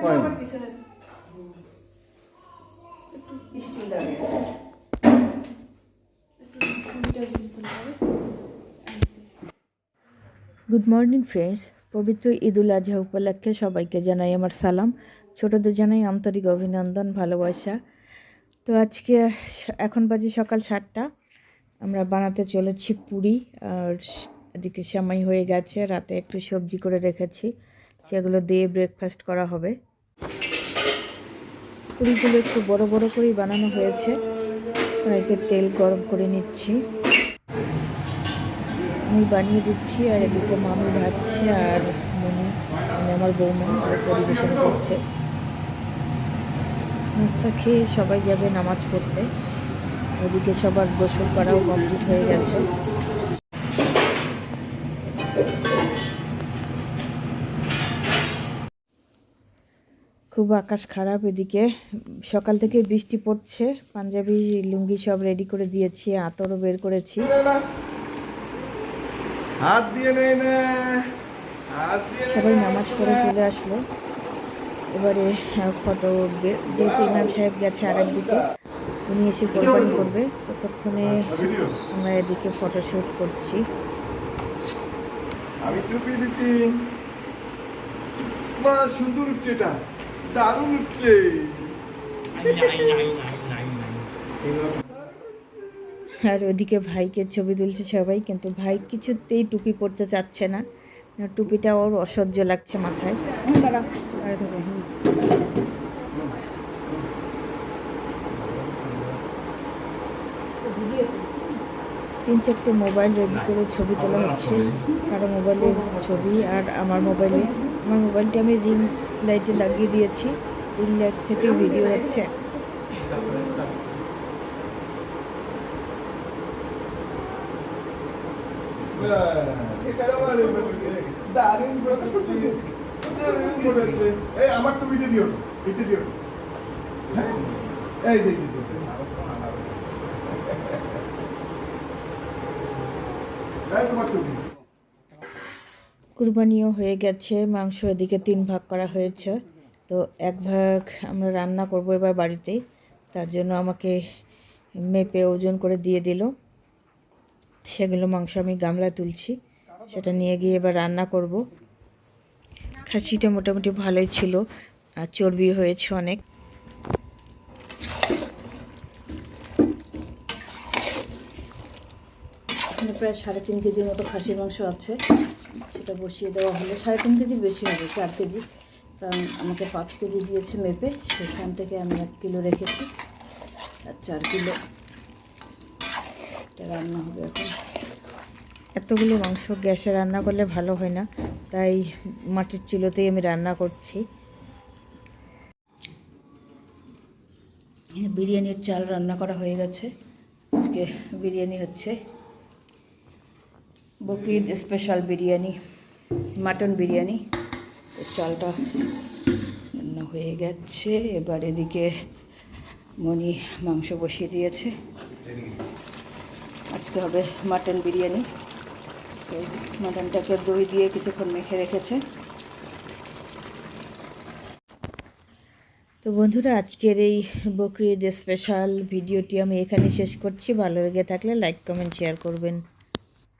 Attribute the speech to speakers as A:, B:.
A: Good morning friends পবিত্র ঈদুল আজহা উপলক্ষে সবাইকে জানাই আমার সালাম। ছোটদের জানাই আন্তরিক অভিনন্দন ভালোবাসা। তো আজকে এখন বাজে সকাল সাতটা। আমরা বানাতে চলেছি পুরি আর এদিকে সেমাই হয়ে গেছে। রাতে একটু সবজি করে রেখেছি। সেগুলো দিয়ে ব্রেকফাস্ট করা হবে। পুরিগুলো একটু বড় বড় করেই বানানো হয়েছে। কড়াইতে তেল গরম করে নিচ্ছি। আমি বানিয়ে দিচ্ছি, আর এদিকে মামি ভাজছে, আর মনি মানে আমার বৌমা পরিবেশন করছে। নাস্তা খেয়ে সবাই যাবে নামাজ পড়তে। ওদিকে সবার গোসল করাও কমপ্লিট হয়ে গেছে। খুব আকাশ খারাপ এদিকে। সকাল থেকে বৃষ্টি পড়ছে পাঞ্জাবি লুঙ্গি সব রেডি করে দিয়েছি আতরও বের করেছি। সবাই নামাজ পড়ে চলে আসলো। এবারে ফটো উঠবে। যেহেতু ইমাম সাহেব গেছে আর একদিকে উনি এসে কোরবানি করবে। ততক্ষণে আমরা এদিকে ফটোশ্যুট করছি।
B: আমি টুপি দিচ্ছি। সুন্দর উঠছে এটা দারুণ উঠছে।
A: আর ওদিকে ভাইকে ছবি তুলছে সবাই, কিন্তু ভাই কিছুতেই টুপি পরতে চাচ্ছে না। টুপিটা ওর অসহ্য লাগছে মাথায়। তিন চারটে মোবাইল রেডি করে ছবি তোলা হচ্ছে। কারও মোবাইলের ছবি আর আমার মোবাইলে। আমার মোবাইলটা আমি রিং লাইটে লাগিয়ে দিয়েছি রিং লাইট থেকে ভিডিও হচ্ছে।
B: আমার তো ভিডিও দিও ভিডিও দিও হ্যাঁ? এই তোমার
A: কুরবানিও হয়ে গেছে মাংস এদিকে তিন ভাগ করা হয়েছে। তো এক ভাগ আমরা রান্না করব এবার বাড়িতেই, তার জন্য আমাকে মেপে ওজন করে দিয়ে দিল। সেগুলো মাংস আমি গামলা তুলছি, সেটা নিয়ে গিয়ে এবার রান্না করব। খাসিটা মোটামুটি ভালোই ছিল, আর চর্বি হয়েছে অনেক। এখানে প্রায় সাড়ে তিন কেজির মতো খাসির মাংস আছে। সেটা বসিয়ে দেওয়া হলো। সাড়ে তিন কেজির বেশি হবে চার কেজি। কারণ আমাকে পাঁচ কেজি দিয়েছে মেপে। সেখান থেকে আমি এক কিলো রেখেছি আর চার কিলো। এটা রান্না হবে এখন। এতগুলো মাংস গ্যাসে রান্না করলে ভালো হয় না তাই মাটির চুলোতেই আমি রান্না করছি। বিরিয়ানির চাল রান্না করা হয়ে গেছে। আজকে বিরিয়ানি হচ্ছে বকরিদ স্পেশাল বিরিয়ানি মাটন বিরিয়ানি। চালটা রান্না হয়ে গেছে। এবার এদিকে মনি মাংস বসিয়ে দিয়েছে। আজকে হবে মাটন বিরিয়ানি। মাটনটাকে দই দিয়ে কিছুক্ষণ মেখে রেখেছে। তো বন্ধুরা, আজকের এই বকরিদ স্পেশাল ভিডিওটি আমি এখানে শেষ করছি। ভালো লেগে থাকলে লাইক কমেন্ট শেয়ার করবেন।